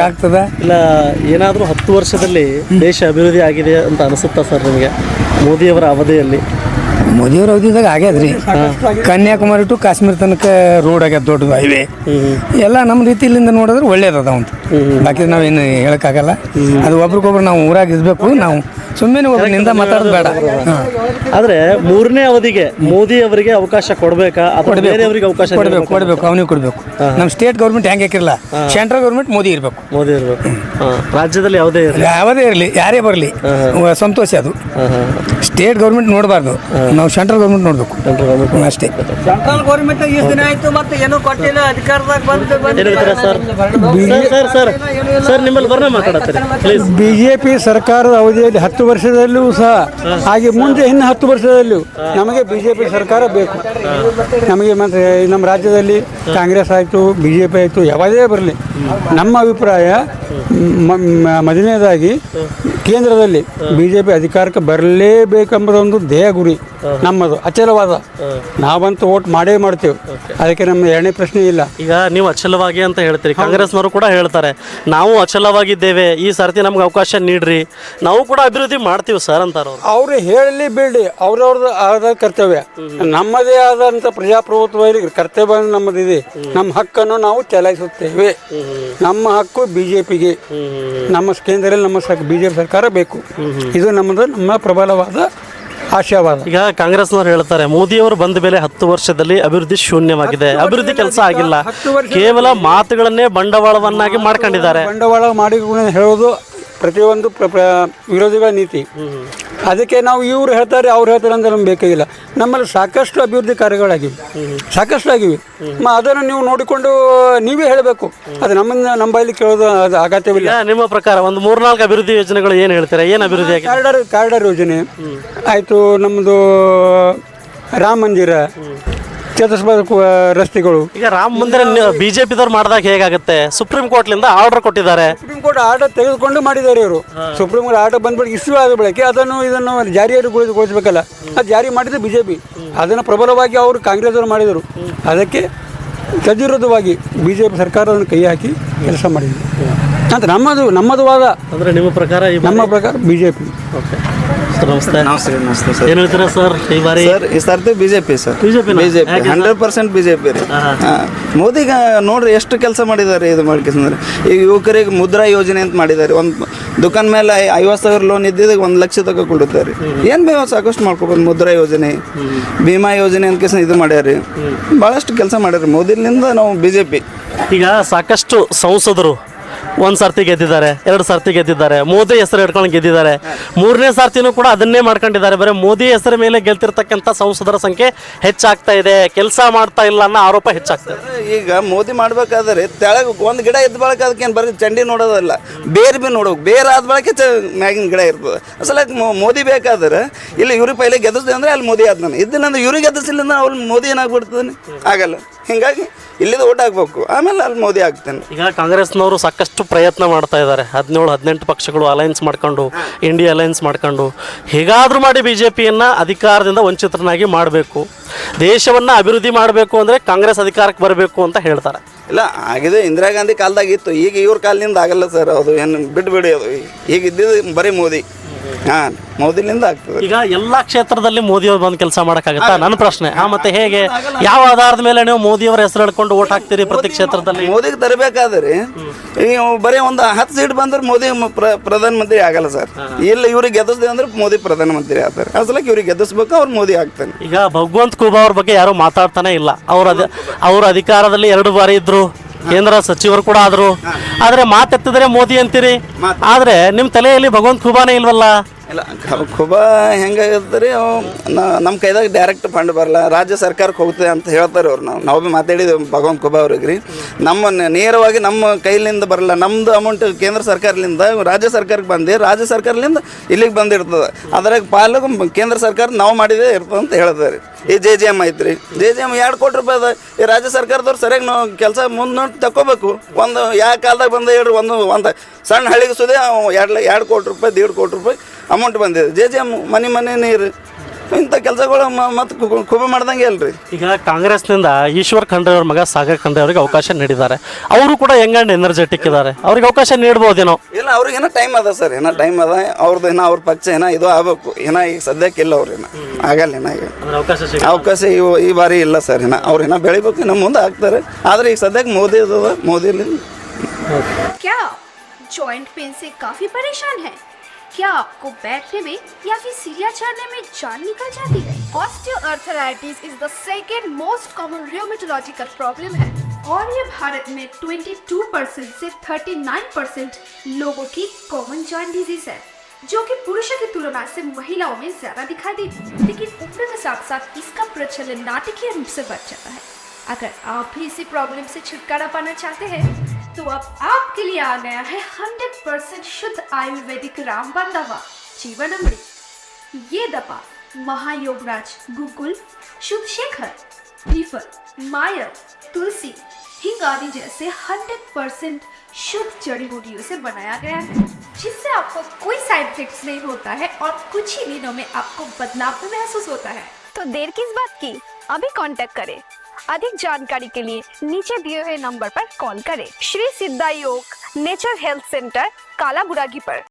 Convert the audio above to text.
ಆಗ್ತದ? ಇಲ್ಲ ಏನಾದರೂ ಹತ್ತು ವರ್ಷದಲ್ಲಿ ದೇಶ ಅಭಿವೃದ್ಧಿ ಆಗಿದೆ ಅಂತ ಅನಿಸುತ್ತಾ ಸರ್ ನಿಮಗೆ? ಮೋದಿಯವರ ಅವಧಿಯಲ್ಲಿ? ಮೋದಿಯವ್ರ ಅವಧಿದಾಗ ಆಗ್ಯದ್ರಿ. ಕನ್ಯಾಕುಮಾರಿ ಟು ಕಾಶ್ಮೀರ ತನಕ ರೋಡ್ ಆಗ್ಯದ ದೊಡ್ಡದು ಹೈವೇ ಎಲ್ಲ ನಮ್ಮ ರೀತಿಯಿಂದ ನೋಡಿದ್ರೆ ಒಳ್ಳೇದದ ಅಂತ ಬಾಕಿ ನಾವೇನು ಹೇಳಕ್ಕಾಗಲ್ಲ. ಅದು ಒಬ್ರಿಗೊಬ್ರು ನಾವು ಊರಾಗ ಇರಬೇಕು ನಾವು ಸುಮ್ಮನೆ ಒಬ್ಬರಿಂದ ಮಾತಾಡೋದು ಬೇಡ. ಆದರೆ ಮೂರನೇ ಅವಧಿಗೆ ಮೋದಿ ಅವರಿಗೆ ಅವಕಾಶ ಕೊಡಬೇಕಾ? ಬೇರೆಯವರಿಗೆ ಅವಕಾಶ ಕೊಡಬೇಕು ಕೊಡಬೇಕು? ಕೊಡ್ಬೇಕು ಅವನಿಗೆ ಕೊಡಬೇಕು. ನಮ್ಮ ಸ್ಟೇಟ್ ಗೌರ್ಮೆಂಟ್ ಹೆಂಗೆ ಹಾಕಿರಲ್ಲ ಸೆಂಟ್ರಲ್ ಗೌರ್ಮೆಂಟ್ ಮೋದಿ ಇರಬೇಕು. ಮೋದಿ ಇರಬೇಕು. ರಾಜ್ಯದಲ್ಲಿ ಯಾವುದೇ ಇರಲಿ? ಯಾವುದೇ ಇರಲಿ ಯಾರೇ ಬರಲಿ ಸಂತೋಷ ಅದು. ಸ್ಟೇಟ್ ಗೌರ್ಮೆಂಟ್ ನೋಡಬಾರ್ದು. ನಾವು ಸೆಂಟ್ರಲ್ ಗೌರ್ಮೆಂಟ್ ನೋಡಬೇಕು. ಅಷ್ಟೇ. ಸೆಂಟ್ರಲ್ ಗೌರ್ಮೆಂಟ್ ಇಷ್ಟು ದಿನ ಆಯ್ತು ಮತ್ತೆ ಏನೂ ಕೊಟ್ಟಿಲ್ಲ ಅಧಿಕಾರದಾಗ ಬಂದು ಸರ್? ಸರ್ ಸರ್ ನಿಮ್ಮಲ್ಲಿ ಬರ್ನ ಮಾತಾಡತ್ತೀರಿ. ಪ್ಲೀಸ್ ಬಿಜೆಪಿ ಸರ್ಕಾರದ ಅವಧಿಯಲ್ಲಿ ಹತ್ತು ವರ್ಷದಲ್ಲೂ ಸಹ ಹಾಗೆ ಮುಂದೆ ಇನ್ನು ಹತ್ತು ವರ್ಷದಲ್ಲೂ ನಮಗೆ ಬಿ ಜೆ ಪಿ ಸರ್ಕಾರ ಬೇಕು. ನಮಗೆ ಮತ್ತೆ ನಮ್ಮ ರಾಜ್ಯದಲ್ಲಿ ಕಾಂಗ್ರೆಸ್ ಆಯಿತು ಬಿ ಜೆ ಪಿ ಆಯಿತು ಯಾವುದೇ ಬರಲಿ. ನಮ್ಮ ಅಭಿಪ್ರಾಯ ಮೊದಲನೇದಾಗಿ ಕೇಂದ್ರದಲ್ಲಿ ಬಿಜೆಪಿ ಅಧಿಕಾರಕ್ಕೆ ಬರಲೇಬೇಕೆಂಬುದೊಂದು ದೇಹ ಗುರಿ ನಮ್ಮದು ಅಚಲವಾದ. ನಾವಂತೂ ಓಟ್ ಮಾಡೇ ಮಾಡ್ತೇವೆ. ಅದಕ್ಕೆ ನಮ್ಮ ಎರಡನೇ ಪ್ರಶ್ನೆ ಇಲ್ಲ. ಈಗ ನೀವು ಅಚಲವಾಗಿ ಅಂತ ಹೇಳ್ತೀರಿ ಕಾಂಗ್ರೆಸ್ನವರು ಕೂಡ ಹೇಳ್ತಾರೆ ನಾವು ಅಚಲವಾಗಿದ್ದೇವೆ ಈ ಸರ್ತಿ ನಮ್ಗೆ ಅವಕಾಶ ನೀಡ್ರಿ. ನಾವು ಕೂಡ ಅಭಿವೃದ್ಧಿ ಮಾಡ್ತೀವಿ ಸರ್ ಅಂತಾರ ಅವ್ರು. ಹೇಳಲಿ ಬಿಡಿ ಅವ್ರವ್ರದ್ದು ಆದ ಕರ್ತವ್ಯ. ನಮ್ಮದೇ ಆದಂಥ ಪ್ರಜಾಪ್ರಭುತ್ವ ಕರ್ತವ್ಯ ನಮ್ಮದಿದೆ ನಮ್ಮ ಹಕ್ಕನ್ನು ನಾವು ಚಲಾಯಿಸುತ್ತೇವೆ. ನಮ್ಮ ಹಕ್ಕು ಬಿಜೆಪಿಗೆ. ನಮ್ಮ ಕೇಂದ್ರದಲ್ಲಿ ನಮ್ಮ ಬಿಜೆಪಿ ಸರ್ಕಾರ ಬೇಕು. ಇದು ನಮ್ಮದು ನಮ್ಮ ಪ್ರಬಲವಾದ ಆಶಾವಾದ ಈಗ ಕಾಂಗ್ರೆಸ್ನವ್ರು ಹೇಳ್ತಾರೆ ಮೋದಿಯವರು ಬಂದ ಮೇಲೆ ಹತ್ತು ವರ್ಷದಲ್ಲಿ ಅಭಿವೃದ್ಧಿ ಶೂನ್ಯವಾಗಿದೆ. ಅಭಿವೃದ್ಧಿ ಕೆಲಸ ಆಗಿಲ್ಲ. ಕೇವಲ ಮಾತುಗಳನ್ನೇ ಬಂಡವಾಳವನ್ನಾಗಿ ಮಾಡ್ಕೊಂಡಿದ್ದಾರೆ. ಬಂಡವಾಳ ಮಾಡಿ ಹೇಳೋದು ಪ್ರತಿಯೊಂದು ಪ್ರ- ಪ್ರ- ವಿರೋಧಿಗಳ ನೀತಿ. ಅದಕ್ಕೆ ನಾವು ಇವ್ರು ಹೇಳ್ತಾರೆ ಅವ್ರು ಹೇಳ್ತಾರೆ ಅಂತ ನಮ್ಗೆ ಬೇಕಾಗಿಲ್ಲ. ನಮ್ಮಲ್ಲಿ ಸಾಕಷ್ಟು ಅಭಿವೃದ್ಧಿ ಕಾರ್ಯಗಳಾಗಿವೆ. ಸಾಕಷ್ಟು ಆಗಿವೆ. ಅದನ್ನು ನೀವು ನೋಡಿಕೊಂಡು ನೀವೇ ಹೇಳಬೇಕು. ಅದು ನಮ್ಮನ್ನ ನಮ್ಮ ಬೈಲಿ ಕೇಳೋದು ಅದು ಅಗತ್ಯವಿಲ್ಲ. ನಿಮ್ಮ ಪ್ರಕಾರ ಒಂದು ಮೂರ್ನಾಲ್ಕು ಅಭಿವೃದ್ಧಿ ಯೋಜನೆಗಳು ಏನು ಹೇಳ್ತಾರೆ? ಏನು ಅಭಿವೃದ್ಧಿ ಕಾರ್ಡರ್ ಕಾರಿಡಾರ್ ಯೋಜನೆ. ಆಯಿತು ನಮ್ಮದು ರಾಮ ಮಂದಿರ. ಚತುಷ್ಪಥ ಕು- ರಸ್ತೆಗಳು. ಈಗ ರಾಮ ಮಂದಿರ ಬಿಜೆಪಿದವ್ರು ಮಾಡಿದಾಗ ಹೇಗಾಗುತ್ತೆ? ಸುಪ್ರೀಂ ಕೋರ್ಟ್ಲಿಂದ ಆರ್ಡರ್ ಕೊಟ್ಟಿದ್ದಾರೆ. ಸುಪ್ರೀಂ ಕೋರ್ಟ್ ಆರ್ಡರ್ ತೆಗೆದುಕೊಂಡು ಮಾಡಿದ್ದಾರೆ ಇವರು. ಸುಪ್ರೀಂ ಕೋರ್ಟ್ ಆರ್ಡರ್ ಬಂದ್ಬಿಟ್ಟು ಇಶ್ಯೂ ಆದ ಬಳಕೆ ಅದನ್ನು ಇದನ್ನು ಜಾರಿಯಲ್ಲಿಗೊಳಿಸಬೇಕಲ್ಲ ಅದು ಜಾರಿ ಮಾಡಿದ್ದು ಬಿ ಜೆ ಪಿ ಅದನ್ನು ಪ್ರಬಲವಾಗಿ ಅವರು ಕಾಂಗ್ರೆಸ್ ಅವರು ಮಾಡಿದರು ಅದಕ್ಕೆ ತದ್ವಿರುದ್ಧವಾಗಿ ಬಿ ಜೆ ಪಿ ಸರ್ಕಾರ ಅದನ್ನು ಕೈ ಹಾಕಿ ಕೆಲಸ ಮಾಡಿದೆ ಅಂತ ನಮ್ಮದು ನಮ್ಮದು ವಾದ. ಅಂದ್ರೆ ನಿಮ್ಮ ಪ್ರಕಾರ ನಮ್ಮ ಪ್ರಕಾರ B J P okay. Sir ನಮಸ್ತೆ. ನಮಸ್ತೆ ನಮಸ್ತೆ ಸರ್. ಏನು ಹೇಳ್ತೀರಾ ಸರ್ ಈ ಬಾರಿ? ಸರ್ ಈ ಸರ್ತಿ ಬಿಜೆಪಿ ಸರ್. BJP ನಾ? ಬಿಜೆಪಿ ಯಾಕೆ ಸರ್? ಹಂಡ್ರೆಡ್ ಪರ್ಸೆಂಟ್ ಬಿಜೆಪಿ ರೀ. ಹಾ. ಮೋದಿಗ ನೋಡ್ರಿ ಎಷ್ಟು ಕೆಲಸ ಮಾಡಿದ್ದಾರೆ ಇದು ಮಾಡ್ಕೊಂಡ್ರೆ ಈಗ ಯುವಕರಿಗೆ ಮುದ್ರಾ ಯೋಜನೆ ಅಂತ ಮಾಡಿದ್ದಾರೆ ಒಂದು ದುಕಾನ್ ಮೇಲೆ ಐ- ಐವತ್ತು ಸಾವಿರ ಲೋನ್ ಇದ್ದಿದಕ್ಕೆ ಒಂದು ಲಕ್ಷ ತಗ ಕೊಡುತ್ತಾರೆ ಏನು ಬೇವ ಸಾಕಷ್ಟು ಮಾಡ್ಕೊಬೋದು ಮುದ್ರಾ ಯೋಜನೆ. ಭೀಮಾ ಯೋಜನೆ ಅಂತ ಕೇಸ ಇದು ಮಾಡ್ಯಾರಿ. ಭಾಳಷ್ಟು ಕೆಲಸ ಮಾಡ್ಯಾರ. ಮೋದಿಲಿಂದ ನಾವು ಬಿಜೆಪಿ ಈಗ ಸಾಕಷ್ಟು ಸಂಸದರು ಒಂದು ಸರ್ತಿ ಗೆದ್ದಿದ್ದಾರೆ, ಎರಡು ಸರ್ತಿ ಗೆದ್ದಿದ್ದಾರೆ, ಮೋದಿ ಹೆಸರು ಹಿಡ್ಕೊಂಡು ಗೆದ್ದಿದ್ದಾರೆ. ಮೂರನೇ ಸರ್ತಿನೂ ಕೂಡ ಅದನ್ನೇ ಮಾಡ್ಕೊಂಡಿದ್ದಾರೆ. ಬರೀ ಮೋದಿ ಹೆಸರ ಮೇಲೆ ಗೆಲ್ತಿರ್ತಕ್ಕಂಥ ಸಂಸದರ ಸಂಖ್ಯೆ ಹೆಚ್ಚಾಗ್ತಾ ಇದೆ. ಕೆಲಸ ಮಾಡ್ತಾ ಇಲ್ಲ ಅನ್ನೋ ಆರೋಪ ಹೆಚ್ಚಾಗ್ತಾ ಈಗ ಮೋದಿ ಮಾಡ್ಬೇಕಾದ್ರೆ ತೆಳಗ ಒಂದು ಗಿಡ ಎದ್ದ ಬಳಕ ಅದಕ್ಕೇನು ಬರೀ ಚಂಡಿ ನೋಡೋದಲ್ಲ, ಬೇರೆ ಬಿ ನೋಡ್ಬೇಕು. ಬೇರೆ ಆದ ಬಳಕೆ ಚ ಮ್ಯಾಗಿನ ಗಿಡ ಇರ್ತದೆ. ಅಸಲ ಮೋದಿ ಬೇಕಾದ್ರೆ ಇಲ್ಲಿ ಇವ್ರಿಗೆ ಪೈಲೆ ಗೆದ್ದಿಸ್ದೆ ಅಂದ್ರೆ ಅಲ್ಲಿ ಮೋದಿ ಆದ್ನಾನೆ ಇದ್ದಿಲ್ಲ ಇವ್ರಿಗೆ ಗೆದ್ದಿಸಿಲ್ಲ ಅವ್ರು ಮೋದಿ ಏನಾಗ್ಬಿಡ್ತದೆ? ಆಗಲ್ಲ. ಹಿಂಗಾಗಿ ಇಲ್ಲಿದ ಓಟ್ ಹಾಕ್ಬೇಕು. ಆಮೇಲೆ ಅಲ್ಲಿ ಮೋದಿ ಆಗ್ತಾನೆ. ಈಗ ಕಾಂಗ್ರೆಸ್ನವರು ಸಾಕಷ್ಟು ಪ್ರಯತ್ನ ಮಾಡ್ತಾ ಇದ್ದಾರೆ. ಹದಿನೇಳು ಹದಿನೆಂಟು ಪಕ್ಷಗಳು ಅಲೈನ್ಸ್ ಮಾಡ್ಕೊಂಡು ಇಂಡಿಯಾ ಅಲೈನ್ಸ್ ಮಾಡ್ಕೊಂಡು ಹೇಗಾದರೂ ಮಾಡಿ ಬಿ ಜೆ ಪಿಯನ್ನು ಅಧಿಕಾರದಿಂದ ವಂಚಿತರನ್ನಾಗಿ ಮಾಡಬೇಕು. ದೇಶವನ್ನು ಅಭಿವೃದ್ಧಿ ಮಾಡಬೇಕು ಅಂದರೆ ಕಾಂಗ್ರೆಸ್ ಅಧಿಕಾರಕ್ಕೆ ಬರಬೇಕು ಅಂತ ಹೇಳ್ತಾರೆ. ಇಲ್ಲ ಆಗಿದೆ ಇಂದಿರಾ ಗಾಂಧಿ ಕಾಲದಾಗ ಇತ್ತು. ಈಗ ಇವ್ರ ಕಾಲದಿಂದ ಆಗಲ್ಲ ಸರ್ ಅದು. ಏನು ಬಿಟ್ಬಿಡಿ ಅದು. ಈಗ ಇದ್ದಿದ್ದು ಬರೀ ಮೋದಿ. ಹಾಂ ಮೋದಿಲಿಂದ ಆಗ್ತದೆ. ಈಗ ಎಲ್ಲಾ ಕ್ಷೇತ್ರದಲ್ಲಿ ಮೋದಿ ಅವ್ರು ಬಂದು ಕೆಲಸ ಮಾಡೋಕ್ಕಾಗತ್ತಾ? ನನ್ನ ಪ್ರಶ್ನೆ. ಆ ಮತ್ತೆ ಹೇಗೆ? ಯಾವ ಆಧಾರದ ಮೇಲೆ ನೀವು ಮೋದಿಯವರ ಹೆಸರು ಹೇಳ್ಕೊಂಡು ಓಟ್ ಹಾಕ್ತೀರಿ ಪ್ರತಿ ಕ್ಷೇತ್ರದಲ್ಲಿ? ಮೋದಿಗೆ ತರಬೇಕಾದ್ರೆ ನೀವು ಬರೀ ಒಂದು ಹತ್ತು ಸೀಟ್ ಬಂದ್ರೆ ಮೋದಿ ಪ್ರ- ಪ್ರಧಾನಮಂತ್ರಿ ಆಗಲ್ಲ ಸರ್. ಇಲ್ಲ ಇವ್ರಿಗೆ ಗೆದ್ದಿಸ್ದೆ ಅಂದ್ರೆ ಮೋದಿ ಪ್ರಧಾನಮಂತ್ರಿ ಆಗ್ತಾರೆ. ಅಸಲಕ್ಕೆ ಇವ್ರಿಗೆ ಗೆದ್ದಿಸ್ಬೇಕು ಅವ್ರು ಮೋದಿ ಆಗ್ತಾನೆ. ಈಗ ಭಗವಂತ್ ಕುಬಾ ಅವ್ರ ಬಗ್ಗೆ ಯಾರು ಮಾತಾಡ್ತಾನೆ ಇಲ್ಲ. ಅವ್ರ ಅದ ಅವ್ರ ಅಧಿಕಾರದಲ್ಲಿ ಎರಡು ಬಾರಿ ಇದ್ರು. ಕೇಂದ್ರ ಸಚಿವರು ಕೂಡ ಆದ್ರು. ಆದ್ರೆ ಮಾತೆತ್ತಿದ್ರೆ ಮೋದಿ ಅಂತೀರಿ? ಆದ್ರೆ ನಿಮ್ಮ ತಲೆಯಲ್ಲಿ ಭಗವಂತ್ ಕುಬಾನೇ ಇಲ್ವಲ್ಲ? ಇಲ್ಲ ಖ- ಹೆಂಗೆ ಹೆಂಗಾಗತ್ತೆ ರೀ ನಮ್ಮ ಕೈದಾಗ ಡೈರೆಕ್ಟ್ ಫಂಡ್ ಬರಲ್ಲ ರಾಜ್ಯ ಸರ್ಕಾರಕ್ಕೆ ಹೋಗ್ತದೆ ಅಂತ ಹೇಳ್ತಾರೆ ಅವ್ರು ನಾವು. ನಾವು ಭೀ ಮಾತಾಡಿದ್ವಿ ಭಗವಂತ ಖುಬಾ ಅವ್ರಿಗೆ ರೀ. ನಮ್ಮ ನೇರವಾಗಿ ನಮ್ಮ ಕೈಲಿಂದ ಬರಲ್ಲ ನಮ್ಮದು ಅಮೌಂಟ್ ಕೇಂದ್ರ ಸರ್ಕಾರದಿಂದ ರಾಜ್ಯ ಸರ್ಕಾರಕ್ಕೆ ಬಂದು, ರಾಜ್ಯ ಸರ್ಕಾರದಿಂದ ಇಲ್ಲಿಗೆ ಬಂದಿರ್ತದೆ. ಅದ್ರಾಗ ಪಾಲು ಕೇಂದ್ರ ಸರ್ಕಾರ ನಾವು ಮಾಡಿದೇ ಇರ್ತದೆ ಅಂತ ಹೇಳ್ತಾರೆ. ರೀ ಈ ಜೆ ಜಿ ಎಂ ಐತ್ರಿ. ಜೆ ಜಿ ಎಂ ಎರಡು ಕೋಟಿ ರೂಪಾಯಿ ಅದ. ಈ ರಾಜ್ಯ ಸರ್ಕಾರದವ್ರು ಸರಿಯಾಗಿ ನಾವು ಕೆಲಸ ಮುಂದೆ ನೋಡಿ ತಗೋಬೇಕು ಒಂದು ಯಾವ ಕಾಲದಾಗ ಬಂದ ಹೇಳ್ರಿ, ಒಂದು ಒಂದು ಸಣ್ಣ ಹಳ್ಳಿಗೆ ಸುದೇ ಎರಡು ಎರಡು ಕೋಟಿ ರೂಪಾಯಿ, ದೇಡ್ ಕೋಟಿ ರೂಪಾಯಿ ಅಮೌಂಟ್ ಬಂದಿದೆ ಜೆ ಜೆ ಎಮ್ ಮನೆ ಮನೆ ನೀರು ಇಂಥ ಕೆಲಸಗಳು ಮತ್ತೆ ಕುಬ ಮಾಡ್ದಂಗೆ ಅಲ್ರಿ ಈಗ ಕಾಂಗ್ರೆಸ್ನಿಂದ ಈಶ್ವರ್ ಖಂಡ್ರೆ ಅವ್ರ ಮಗ ಸಾಗರ್ ಖಂಡ್ರೆ ಅವರಿಗೆ ಅವಕಾಶ ನೀಡಿದ್ದಾರೆ ಅವರು ಕೂಡ ಯಂಗ್ ಎನರ್ಜೆಟಿಕ್ ಇದ್ದಾರೆ ಅವ್ರಿಗೆ ಅವಕಾಶ ನೀಡ್ಬೋದೇನೋ ಇಲ್ಲ ಅವ್ರಿಗೆ ಏನೋ ಟೈಮ್ ಅದ ಸರ್ ಏನೋ ಟೈಮ್ ಅದ ಅವ್ರದ್ದು ಏನೋ ಅವ್ರ ಪಕ್ಷ ಏನೋ ಇದು ಆಗ್ಬೇಕು ಏನೋ ಈಗ ಸದ್ಯಕ್ಕೆ ಇಲ್ಲ ಅವ್ರು ಏನೋ ಆಗಲ್ಲ ಏನೋ ಈಗ ಅಂದ್ರೆ ಅವಕಾಶ ಸಿಗ ಅವಕಾಶ ಈ ಈ ಬಾರಿ ಇಲ್ಲ ಸರ್ ಏನೋ ಅವ್ರು ಏನೋ ಬೆಳಿಬೇಕು ಇನ್ನು ಮುಂದೆ ಆಗ್ತಾರೆ ಆದರೆ ಈಗ ಸದ್ಯಕ್ಕೆ ಮೋದಿ ಅದ ಮೋದಿಲಿ क्या जॉइंट पेन से काफी परेशान है क्या आपको बैठने में या फिर सीढ़ियाँ चढ़ने में जान निकल जाती है? Osteoarthritis is the second most common rheumatological problem है। और ये भारत में 22 परसेंट से 39 परसेंट लोगों की कॉमन जॉइंट डिज़ीज़ है, जो कि पुरुषों की तुलना से महिलाओं में ज़्यादा दिखाई देती है। लेकिन उम्र के साथ साथ इसका प्रचलन नाटकीय रूप से बढ़ जाता है। अगर आप भी इसी प्रॉब्लम से छुटकारा पाना चाहते हैं तो अब आपके लिए आ गया है 100% शुद्ध आयुर्वेदिक रामबान दवा, जीवन अमृत। ये दवा महायोगराज गुकुल शुद्ध शेखर रीफर मायर, तुलसी, हिंग आदि जैसे 100% शुद्ध जड़ी बूटियों से बनाया गया है, जिससे आपको कोई साइड इफेक्ट्स नहीं होता है और कुछ ही दिनों में आपको बदलाव भी महसूस होता है। तो देर किस बात की? अभी कांटेक्ट करें। अधिक जानकारी के लिए नीचे दिए हुए नंबर पर कॉल करें। श्री सिद्धा योग नेचर हेल्थ सेंटर, कालाबुरागी पर।